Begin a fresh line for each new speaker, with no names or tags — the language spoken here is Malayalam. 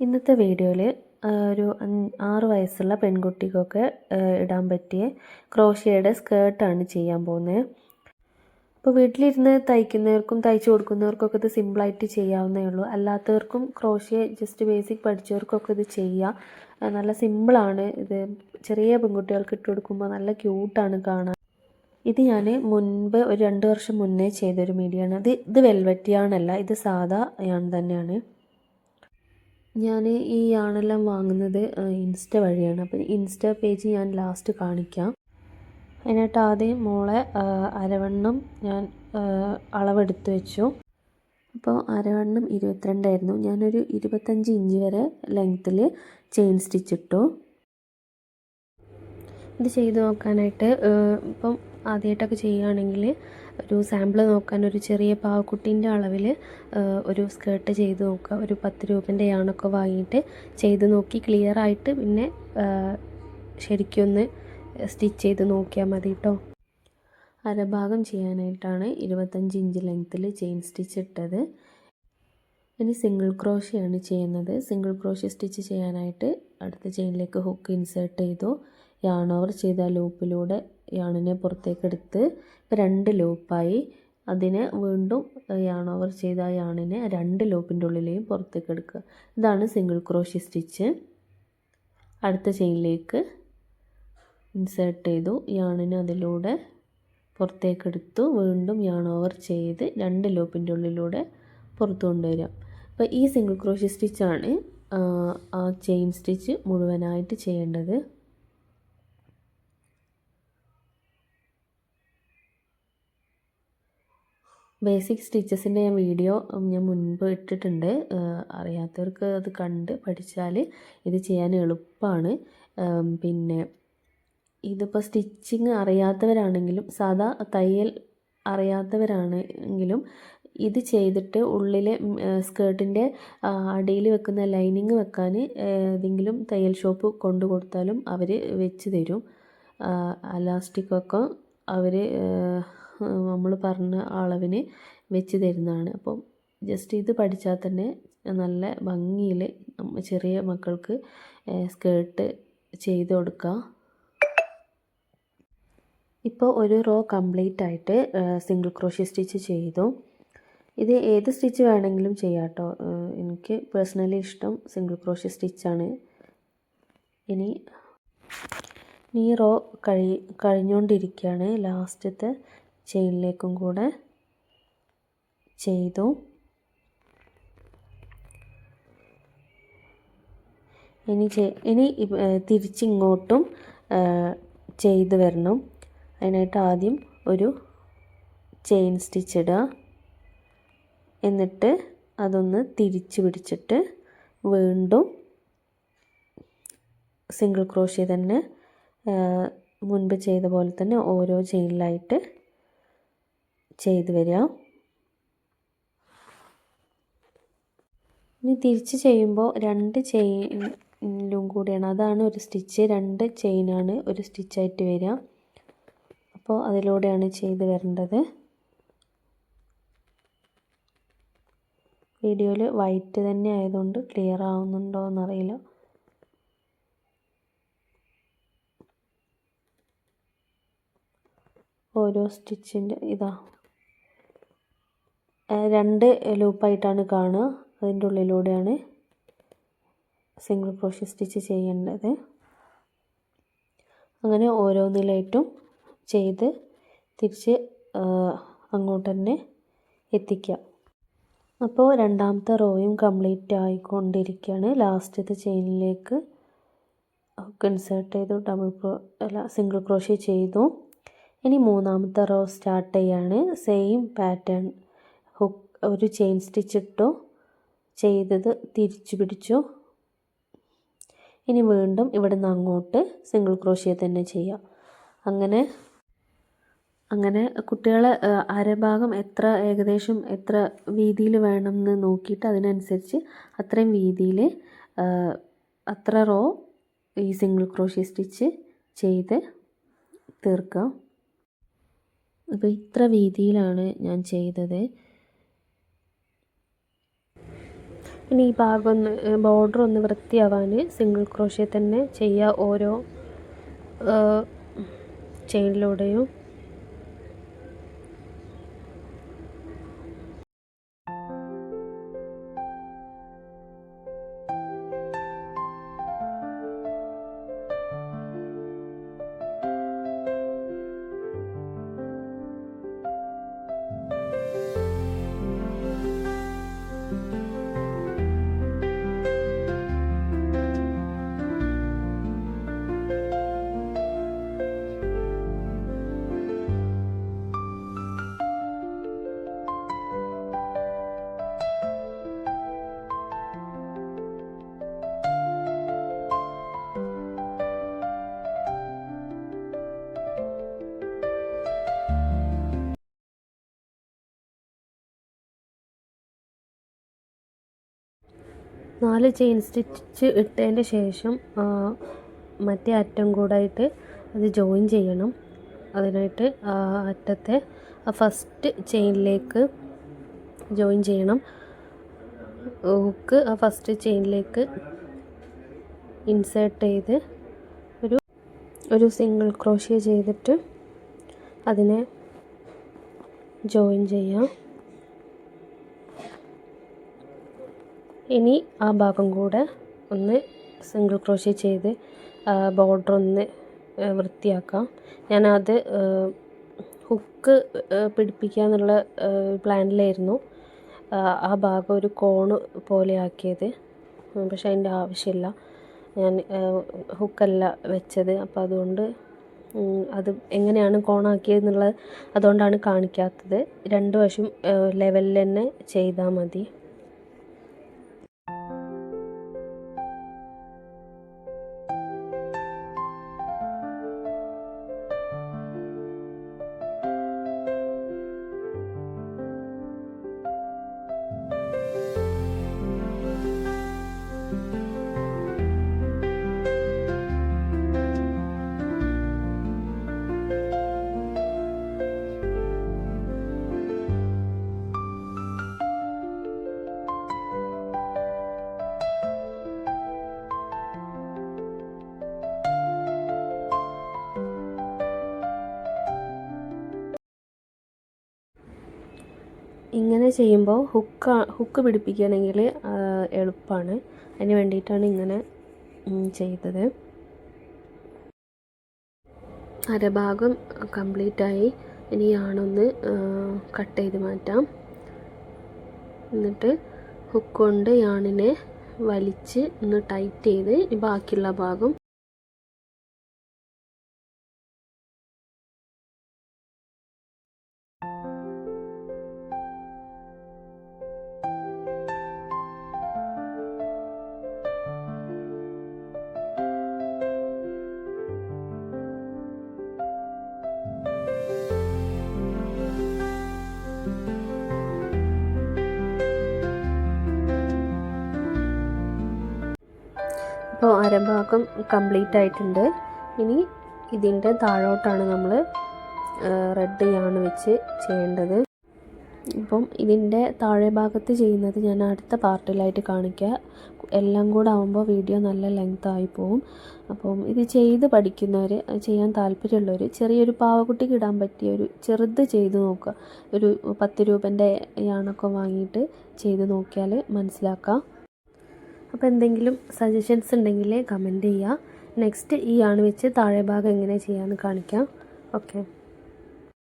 ഇന്നത്തെ വീഡിയോയിൽ ഒരു ആറ് വയസ്സുള്ള പെൺകുട്ടിക്കൊക്കെ ഇടാൻ പറ്റിയ ക്രോഷിയയുടെ സ്കേർട്ടാണ് ചെയ്യാൻ പോകുന്നത് അപ്പോൾ വീട്ടിലിരുന്ന് തയ്ക്കുന്നവർക്കും തയ്ച്ചു കൊടുക്കുന്നവർക്കൊക്കെ ഇത് സിമ്പിളായിട്ട് ചെയ്യാവുന്നേ ഉള്ളൂ. അല്ലാത്തവർക്കും ക്രോഷ്യ ജസ്റ്റ് ബേസിക് പഠിച്ചവർക്കൊക്കെ ഇത് ചെയ്യാം. നല്ല സിമ്പിളാണ് ഇത്. ചെറിയ പെൺകുട്ടികൾക്ക് ഇട്ട് കൊടുക്കുമ്പോൾ നല്ല ക്യൂട്ടാണ് കാണാൻ. ഇത് ഞാൻ മുൻപ് ഒരു രണ്ട് വർഷം മുന്നേ ചെയ്തൊരു മീഡിയാണ്. അത് ഇത് വെൽവെറ്റിയാണല്ല ഇത് സാധാ യാൺ തന്നെയാണ്. ഞാൻ ഈ യാണെല്ലാം വാങ്ങുന്നത് ഇൻസ്റ്റ വഴിയാണ്. അപ്പം ഇൻസ്റ്റ പേജ് ഞാൻ ലാസ്റ്റ് കാണിക്കാം. അതിനായിട്ട് ആദ്യം മോളെ അരവണ്ണം ഞാൻ അളവെടുത്ത് വെച്ചു. അപ്പോൾ അരവണ്ണം ഇരുപത്തിരണ്ടായിരുന്നു. ഞാനൊരു ഇരുപത്തഞ്ച് ഇഞ്ച് വരെ ലെങ്ത്തിൽ ചെയിൻ സ്റ്റിച്ച് ഇട്ടു. ഇത് ചെയ്ത് നോക്കാനായിട്ട് ഇപ്പം ആദ്യമായിട്ടൊക്കെ ചെയ്യുകയാണെങ്കിൽ ഒരു സാമ്പിൾ നോക്കാൻ ഒരു ചെറിയ പാവക്കുട്ടീന്റെ അളവിൽ ഒരു സ്കേർട്ട് ചെയ്ത് നോക്കുക. ഒരു പത്ത് രൂപന്റെ യാണൊക്കെ വാങ്ങിയിട്ട് ചെയ്ത് നോക്കി ക്ലിയർ ആയിട്ട് പിന്നെ ശരിക്കൊന്ന് സ്റ്റിച്ച് ചെയ്ത് നോക്കിയാൽ മതി കേട്ടോ അരഭാഗം ചെയ്യാനായിട്ടാണ് ഇരുപത്തഞ്ച് ഇഞ്ച് ലെങ്ത്തിൽ ചെയിൻ സ്റ്റിച്ച് ഇട്ടത്. ഇനി സിംഗിൾ ക്രോഷിയാണ് ചെയ്യുന്നത്. സിംഗിൾ ക്രോഷി സ്റ്റിച്ച് ചെയ്യാനായിട്ട് അടുത്ത ചെയിനിലേക്ക് ഹുക്ക് ഇൻസേർട്ട് ചെയ്തു. യാൺ ഓവർ ചെയ്ത ലൂപ്പിലൂടെ യാണിനെ പുറത്തേക്ക് എടുത്ത് രണ്ട് ലൂപ്പായി. അതിനെ വീണ്ടും യാണോവർ ചെയ്ത യാണിനെ രണ്ട് ലൂപ്പിന്റെ ഉള്ളിലെയും പുറത്തേക്ക് എടുക്കുക ഇതാണ് സിംഗിൾ ക്രോഷ്യ സ്റ്റിച്ച് അടുത്ത ചെയിനിലേക്ക് ഇൻസേർട്ട് ചെയ്തു. യാണിനെ അതിലൂടെ പുറത്തേക്ക് എടുത്തു വീണ്ടും യാണോവർ ചെയ്ത് രണ്ട് ലൂപ്പിന്റെ ഉള്ളിലൂടെ പുറത്തു കൊണ്ടുവരിക. അപ്പോൾ ഈ സിംഗിൾ ക്രോഷ്യ സ്റ്റിച്ചാണ് ആ ചെയിൻ സ്റ്റിച്ച് മുഴുവനായിട്ട് ചെയ്യേണ്ടത്. ബേസിക് സ്റ്റിച്ചസിന്റെ ഞാൻ വീഡിയോ ഞാൻ മുൻപ് ഇട്ടിട്ടുണ്ട്. അറിയാത്തവർക്ക് അത് കണ്ട് പഠിച്ചാൽ ഇത് ചെയ്യാൻ എളുപ്പമാണ് പിന്നെ ഇതിപ്പോൾ സ്റ്റിച്ചിങ് അറിയാത്തവരാണെങ്കിലും സാധാ തയ്യൽ അറിയാത്തവരാണെങ്കിലും ഇത് ചെയ്തിട്ട് ഉള്ളിലെ സ്കേർട്ടിന്റെ അടിയിൽ വെക്കുന്ന ലൈനിങ് വെക്കാൻ ഏതെങ്കിലും തയ്യൽ ഷോപ്പ് കൊണ്ടു കൊടുത്താലും അവർ വെച്ച് തരും. അലാസ്റ്റിക്കൊക്കെ അവർ നമ്മൾ പറഞ്ഞ അളവിന് വെച്ച് തരുന്നതാണ്. അപ്പം ജസ്റ്റ് ഇത് പഠിച്ചാൽ തന്നെ നല്ല ഭംഗിയിൽ ചെറിയ മക്കൾക്ക് സ്കേർട്ട് ചെയ്ത് കൊടുക്കുക ഇപ്പോൾ ഒരു റോ കംപ്ലീറ്റ് ആയിട്ട് സിംഗിൾ ക്രോഷ്യ സ്റ്റിച്ച് ചെയ്തു. ഇത് ഏത് സ്റ്റിച്ച് വേണമെങ്കിലും ചെയ്യാം കേട്ടോ എനിക്ക് പേഴ്സണലി ഇഷ്ടം സിംഗിൾ ക്രോഷ്യ സ്റ്റിച്ചാണ് ഇനി ഈ റോ കഴി കഴിഞ്ഞുകൊണ്ടിരിക്കുകയാണ് ലാസ്റ്റത്തെ ചെയിനിലേക്കും കൂടെ ചെയ്തു. ഇനി ഇനി തിരിച്ചിങ്ങോട്ടും ചെയ്ത് വരണം. അതിനായിട്ട് ആദ്യം ഒരു ചെയിൻ സ്റ്റിച്ച് ഇടുക. എന്നിട്ട് അതൊന്ന് തിരിച്ച് പിടിച്ചിട്ട് വീണ്ടും സിംഗിൾ ക്രോഷ്യ തന്നെ മുൻപ് ചെയ്ത പോലെ തന്നെ ഓരോ ചെയിനിലായിട്ട് ചെയ്ത് വരിക. ഇനി തിരിച്ച് ചെയ്യുമ്പോൾ രണ്ട് ചെയിനിലും കൂടിയാണ്. അതാണ് ഒരു സ്റ്റിച്ച്. രണ്ട് ചെയിനാണ് ഒരു സ്റ്റിച്ചായിട്ട് വരിക. അപ്പോൾ അതിലൂടെയാണ് ചെയ്ത് വരേണ്ടത്. വീഡിയോയിൽ വൈറ്റ് തന്നെ ആയതുകൊണ്ട് ക്ലിയർ ആവുന്നുണ്ടോ എന്നറിയില്ല. ഓരോ സ്റ്റിച്ചിന്റെ ഇതാ. രണ്ട് ലൂപ്പായിട്ടാണ് കാണുക. അതിന്റെ ഉള്ളിലൂടെയാണ് സിംഗിൾ ക്രോഷ്യ സ്റ്റിച്ച് ചെയ്യേണ്ടത്. അങ്ങനെ ഓരോന്നിലായിട്ടും ചെയ്ത് തിരിച്ച് അങ്ങോട്ട് തന്നെ എത്തിക്കാം. അപ്പോൾ രണ്ടാമത്തെ റോയും കംപ്ലീറ്റ് ആയിക്കൊണ്ടിരിക്കുകയാണ്. ലാസ്റ്റത്തെ ചെയിനിലേക്ക് ഹുക്ക് ഇൻസേർട്ട് ചെയ്തു ഡബിൾ ക്രോ അല്ല സിംഗിൾ ക്രോഷ്യ ചെയ്തു. ഇനി മൂന്നാമത്തെ റോ സ്റ്റാർട്ട് ചെയ്യാണ്. സെയിം പാറ്റേൺ ഹുക്ക് ഒരു ചെയിൻ സ്റ്റിച്ച് ഇട്ടു ചെയ്തത് തിരിച്ചു പിടിച്ചു. ഇനി വീണ്ടും ഇവിടെ നിന്ന് അങ്ങോട്ട് സിംഗിൾ ക്രോഷ്യ തന്നെ ചെയ്യാം. അങ്ങനെ അങ്ങനെ കുട്ടികളെ അരഭാഗം എത്ര ഏകദേശം എത്ര വീതിയിൽ വേണമെന്ന് നോക്കിയിട്ട് അതിനനുസരിച്ച് അത്രയും വീതിയിൽ അത്ര റോ ഈ സിംഗിൾ ക്രോഷ്യ സ്റ്റിച്ച് ചെയ്ത് തീർക്കാം. അപ്പോൾ ഇത്ര വീതിയിലാണ് ഞാൻ ചെയ്തത്. ഇനി ഈ ഭാഗം ഒന്ന് ബോർഡർ ഒന്ന് വൃത്തിയാവാൻ സിംഗിൾ ക്രോഷ്യ തന്നെ ചെയ്യുക ഓരോ ചെയിനിലൂടെയും നാല് ചെയിൻ സ്റ്റിച്ച് ഇട്ടതിന്റെ ശേഷം മറ്റേ അറ്റം കൂടായിട്ട് അത് ജോയിൻ ചെയ്യണം. അതിനായിട്ട് അറ്റത്തെ ഫസ്റ്റ് ചെയിനിലേക്ക് ജോയിൻ ചെയ്യണം. ഹുക്ക് ആ ഫസ്റ്റ് ചെയിനിലേക്ക് ഇൻസേർട്ട് ചെയ്ത് ഒരു ഒരു സിംഗിൾ ക്രോഷ്യ ചെയ്തിട്ട് അതിനെ ജോയിൻ ചെയ്യാം. ഇനി ആ ഭാഗം കൂടെ ഒന്ന് സിംഗിൾ ക്രോഷ്യ ചെയ്ത് ബോർഡർ ഒന്ന് വൃത്തിയാക്കാം. ഞാനത് ഹുക്ക് പിടിപ്പിക്കുക എന്നുള്ള പ്ലാനിലായിരുന്നു ആ ഭാഗം ഒരു കോണ് പോലെ ആക്കിയത്. പക്ഷെ അതിന്റെ ആവശ്യമില്ല. ഞാൻ ഹുക്കല്ല വെച്ചത്. അപ്പോൾ അതുകൊണ്ട് അത് എങ്ങനെയാണ് കോണാക്കിയതെന്നുള്ളത് അതുകൊണ്ടാണ് കാണിക്കാത്തത്. രണ്ട് വശം ലെവലിൽ തന്നെ ചെയ്താൽ മതി. ഇങ്ങനെ ചെയ്യുമ്പോൾ ഹുക്ക് ഹുക്ക് പിടിപ്പിക്കുകയാണെങ്കിൽ എളുപ്പമാണ്. അതിന് വേണ്ടിയിട്ടാണ് ഇങ്ങനെ ചെയ്തത്. അരഭാഗം കംപ്ലീറ്റായി. ഇനി ആണൊന്ന് കട്ട് ചെയ്ത് മാറ്റാം. എന്നിട്ട് ഹുക്ക് കൊണ്ട് യാണിനെ വലിച്ച് ഒന്ന് ടൈറ്റ് ചെയ്ത് ബാക്കിയുള്ള ഭാഗം ഇപ്പോൾ അരഭാഗം കംപ്ലീറ്റ് ആയിട്ടുണ്ട്. ഇനി ഇതിന്റെ താഴോട്ടാണ് നമ്മൾ റെഡ് യാണ് വെച്ച് ചെയ്യേണ്ടത്. ഇപ്പം ഇതിന്റെ താഴെ ഭാഗത്ത് ചെയ്യുന്നത് ഞാൻ അടുത്ത പാർട്ടിലായിട്ട് കാണിക്കുക എല്ലാം കൂടെ ആകുമ്പോൾ വീഡിയോ നല്ല ലെങ്ത് ആയി പോവും. അപ്പം ഇത് ചെയ്ത് പഠിക്കുന്നവർ ചെയ്യാൻ താല്പര്യമുള്ളവർ ചെറിയൊരു പാവക്കുട്ടിക്ക് ഇടാൻ പറ്റിയ ഒരു ചെറുത് ചെയ്ത് നോക്കുക. ഒരു പത്ത് രൂപന്റെ യാണൊക്കെ വാങ്ങിയിട്ട് ചെയ്ത് നോക്കിയാൽ മനസ്സിലാക്കാം. അപ്പോൾ എന്തെങ്കിലും സജഷൻസ് ഉണ്ടെങ്കിൽ കമന്റ് ചെയ്യുക നെക്സ്റ്റ് ഈ ആണ് വെച്ച് താഴെ ഭാഗം എങ്ങനെ ചെയ്യാമെന്ന് കാണിക്കാം. ഓക്കെ